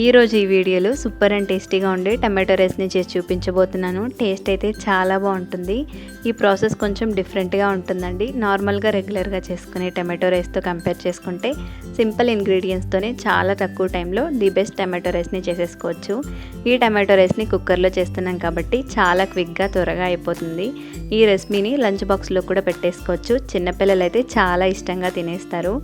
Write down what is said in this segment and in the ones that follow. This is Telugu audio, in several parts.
ఈరోజు ఈ వీడియోలో సూపర్ అండ్ టేస్టీగా ఉండే టమాటో రైస్ని చేసి చూపించబోతున్నాను. టేస్ట్ అయితే చాలా బాగుంటుంది. ఈ ప్రాసెస్ కొంచెం డిఫరెంట్గా ఉంటుందండి. నార్మల్గా రెగ్యులర్గా చేసుకునే టమాటో రైస్తో కంపేర్ చేసుకుంటే సింపుల్ ఇంగ్రీడియంట్స్తోనే చాలా తక్కువ టైంలో ది బెస్ట్ టమాటో రైస్ని చేసేసుకోవచ్చు. ఈ టమాటో రైస్ని కుక్కర్లో చేస్తున్నాం కాబట్టి చాలా క్విక్గా త్వరగా అయిపోతుంది. ఈ రెసిపీని లంచ్ బాక్స్లో కూడా పెట్టేసుకోవచ్చు. చిన్నపిల్లలు అయితే చాలా ఇష్టంగా తినేస్తారు.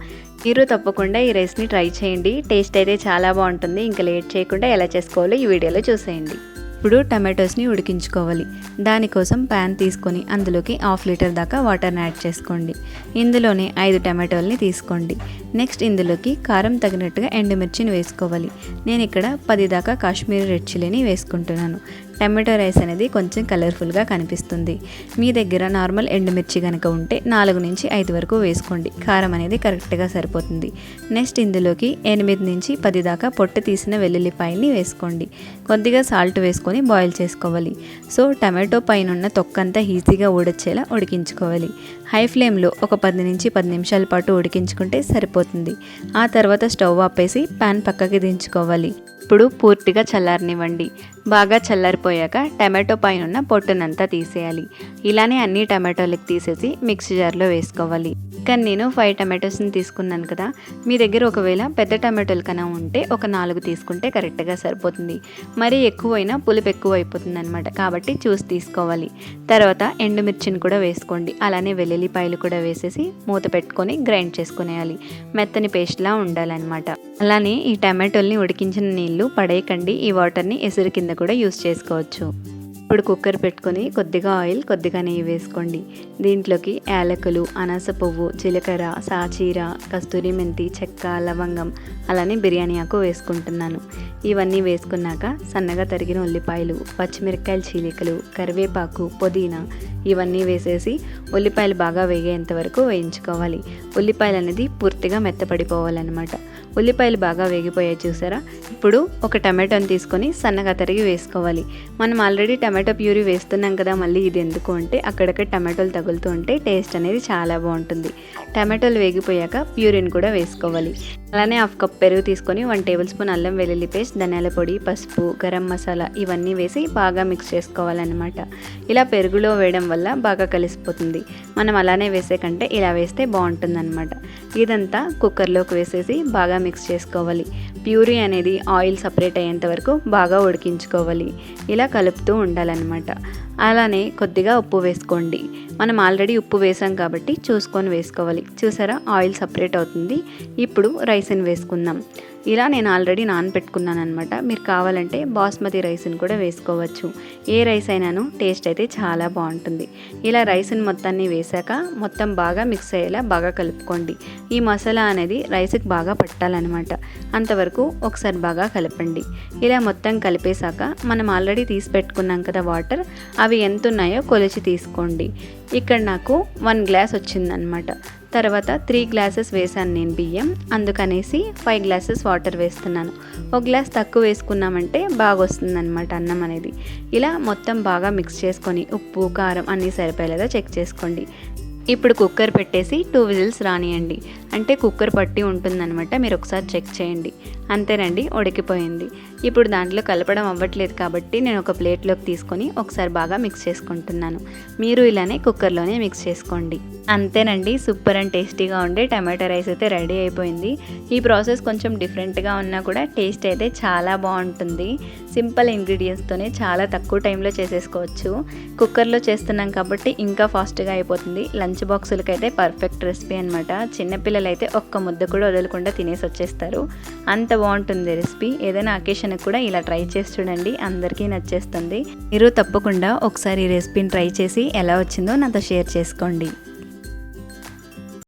మీరు తప్పకుండా ఈ రైస్ని ట్రై చేయండి. టేస్ట్ అయితే చాలా బాగుంటుంది. ఇంకా లేట్ చేయకుండా ఎలా చేసుకోవాలో ఈ వీడియోలో చూసేయండి. ఇప్పుడు టమాటోస్ని ఉడికించుకోవాలి. దానికోసం ప్యాన్ తీసుకొని అందులోకి హాఫ్ లీటర్ దాకా వాటర్ని యాడ్ చేసుకోండి. ఇందులోనే ఐదు టమాటోల్ని తీసుకోండి. నెక్స్ట్ ఇందులోకి కారం తగినట్టుగా ఎండుమిర్చిని వేసుకోవాలి. నేను ఇక్కడ పది దాకా కాశ్మీరీ రెడ్ చిల్లీని వేసుకుంటున్నాను. టమాటో రైస్ అనేది కొంచెం కలర్ఫుల్గా కనిపిస్తుంది. మీ దగ్గర నార్మల్ ఎండుమిర్చి కనుక ఉంటే నాలుగు నుంచి ఐదు వరకు వేసుకోండి. కారం అనేది కరెక్ట్గా సరిపోతుంది. నెక్స్ట్ ఇందులోకి ఎనిమిది నుంచి పది దాకా పొట్టు తీసిన వెల్లుల్లిపాయల్ని వేసుకోండి. కొద్దిగా సాల్ట్ వేసుకొని బాయిల్ చేసుకోవాలి. సో టమాటో పైన ఉన్న తొక్కంతా ఈజీగా ఊడొచ్చేలా ఉడికించుకోవాలి. హై ఫ్లేమ్లో ఒక పది నుంచి పది నిమిషాల పాటు ఉడికించుకుంటే సరిపోతుంది. ఆ తర్వాత స్టవ్ ఆపేసి ప్యాన్ పక్కకి దించుకోవాలి. ఇప్పుడు పూర్తిగా చల్లారనివ్వండి. బాగా చల్లారిపోయాక టమాటో పైన ఉన్న పొట్టునంతా తీసేయాలి. ఇలానే అన్ని టమాటోలకి తీసేసి మిక్సీ జార్లో వేసుకోవాలి. కానీ నేను ఫైవ్ టమాటోస్ని తీసుకున్నాను కదా. మీ దగ్గర ఒకవేళ పెద్ద టమాటోలు కన్నా ఉంటే ఒక నాలుగు తీసుకుంటే కరెక్ట్గా సరిపోతుంది. మరీ ఎక్కువైనా పులుపు ఎక్కువ అయిపోతుంది అనమాట కాబట్టి చూసి తీసుకోవాలి. తర్వాత ఎండుమిర్చిని కూడా వేసుకోండి. అలానే వెల్లుల్లిపాయలు కూడా వేసేసి మూత పెట్టుకొని గ్రైండ్ చేసుకునేయాలి. మెత్తని పేస్ట్లా ఉండాలన్నమాట. అలానే ఈ టమాటోల్ని ఉడికించిన నీళ్ళు పడేయకండి. ఈ వాటర్ని ఎసురు కింద కూడా యూస్ చేసుకోవచ్చు. ఇప్పుడు కుక్కర్ పెట్టుకొని కొద్దిగా ఆయిల్ కొద్దిగా నెయ్యి వేసుకోండి. దీంట్లోకి యాలకులు అనాస పువ్వు జీలకర్ర సాచీర కస్తూరి మెంతి చెక్క లవంగం అలానే బిర్యానీ ఆకు వేసుకుంటున్నాను. ఇవన్నీ వేసుకున్నాక సన్నగా తరిగిన ఉల్లిపాయలు పచ్చిమిరపకాయల చీలికలు కరివేపాకు పుదీనా ఇవన్నీ వేసేసి ఉల్లిపాయలు బాగా వేగేంత వరకు వేయించుకోవాలి. ఉల్లిపాయలు అనేది పూర్తిగా మెత్తపడిపోవాలన్నమాట. ఉల్లిపాయలు బాగా వేగిపోయాయి చూసారా? ఇప్పుడు ఒక టమాటోని తీసుకొని సన్నగా తరిగి వేసుకోవాలి. మనం ఆల్రెడీ టమాటో ప్యూరీ వేస్తున్నాం కదా మళ్ళీ ఇది ఎందుకు అంటే అక్కడక్కడ టమాటోలు తగులుతూ ఉంటే టేస్ట్ అనేది చాలా బాగుంటుంది. టమాటోలు వేగిపోయాక ప్యూరీని కూడా వేసుకోవాలి. అలానే హాఫ్ కప్ పెరుగు తీసుకొని వన్ టేబుల్ స్పూన్ అల్లం వెల్లుల్లి పేస్ట్ ధనియాల పొడి పసుపు గరం మసాలా ఇవన్నీ వేసి బాగా మిక్స్ చేసుకోవాలన్నమాట. ఇలా పెరుగులో వేయడం వల్ల బాగా కలిసిపోతుంది. మనం అలానే వేసే కంటే ఇలా వేస్తే బాగుంటుందన్నమాట. ఇదంతా కుక్కర్లోకి వేసేసి బాగా మిక్స్ చేసుకోవాలి. ప్యూరీ అనేది ఆయిల్ సపరేట్ అయ్యేంత వరకు బాగా ఉడికించుకోవాలి. ఇలా కలుపుతూ ఉండాలన్నమాట. అలానే కొద్దిగా ఉప్పు వేసుకోండి. మనం ఆల్రెడీ ఉప్పు వేసాం కాబట్టి చూసుకొని వేసుకోవాలి. చూసారా? ఆయిల్ సపరేట్ అవుతుంది. ఇప్పుడు రైస్ని వేసుకుందాం. ఇలా నేను ఆల్రెడీ నానబెట్టుకున్నాను అనమాట మీరు కావాలంటే బాస్మతి రైస్ని కూడా వేసుకోవచ్చు. ఏ రైస్ అయినాను టేస్ట్ అయితే చాలా బాగుంటుంది. ఇలా రైస్ని మొత్తాన్ని వేసాక మొత్తం బాగా మిక్స్ అయ్యేలా బాగా కలుపుకోండి. ఈ మసాలా అనేది రైస్కి బాగా పట్టాలన్నమాట. అంతవరకు ఒకసారి బాగా కలపండి. ఇలా మొత్తం కలిపేశాక మనం ఆల్రెడీ తీసి పెట్టుకున్నాం కదా వాటర్ అవి ఎంత ఉన్నాయో కొలిచి తీసుకోండి. ఇక్కడ నాకు వన్ గ్లాస్ వచ్చిందనమాట తర్వాత త్రీ గ్లాసెస్ వేసాను నేను బియ్యం. అందుకనేసి ఫైవ్ గ్లాసెస్ వాటర్ వేస్తున్నాను. ఒక గ్లాస్ తక్కువ వేసుకున్నామంటే బాగా వస్తుందన్నమాట అన్నం అనేది. ఇలా మొత్తం బాగా మిక్స్ చేసుకొని ఉప్పు కారం అన్నీ సరిపోయేలాగా చెక్ చేసుకోండి. ఇప్పుడు కుక్కర్ పెట్టేసి టూ విజిల్స్ రానియండి. అంటే కుక్కర్ పట్టి ఉంటుందన్నమాట. మీరు ఒకసారి చెక్ చేయండి. అంతేనండి ఉడికిపోయింది. ఇప్పుడు దాంట్లో కలపడం అవ్వట్లేదు కాబట్టి నేను ఒక ప్లేట్లోకి తీసుకొని ఒకసారి బాగా మిక్స్ చేసుకుంటున్నాను. మీరు ఇలానే కుక్కర్లోనే మిక్స్ చేసుకోండి. అంతేనండి సూపర్ అండ్ టేస్టీగా ఉండే టమాటో రైస్ అయితే రెడీ అయిపోయింది. ఈ ప్రాసెస్ కొంచెం డిఫరెంట్గా ఉన్నా కూడా టేస్ట్ అయితే చాలా బాగుంటుంది. సింపుల్ ఇంగ్రీడియంట్స్తోనే చాలా తక్కువ టైంలో చేసేసుకోవచ్చు. కుక్కర్లో చేస్తున్నాం కాబట్టి ఇంకా ఫాస్ట్గా అయిపోతుంది. లంచ్ బాక్సులకి అయితే పర్ఫెక్ట్ రెసిపీ అనమాట చిన్నపిల్లలు అయితే ఒక్క ముద్ద కూడా వదలకుండా తినేసి వచ్చేస్తారు. అంత బాగుంటుంది రెసిపీ. ఏదైనా అకేషన్కి కూడా ఇలా ట్రై చేసి చూడండి. అందరికీ నచ్చేస్తుంది. మీరు తప్పకుండా ఒకసారి ఈ రెసిపీని ట్రై చేసి ఎలా వచ్చిందో నాతో షేర్ చేసుకోండి.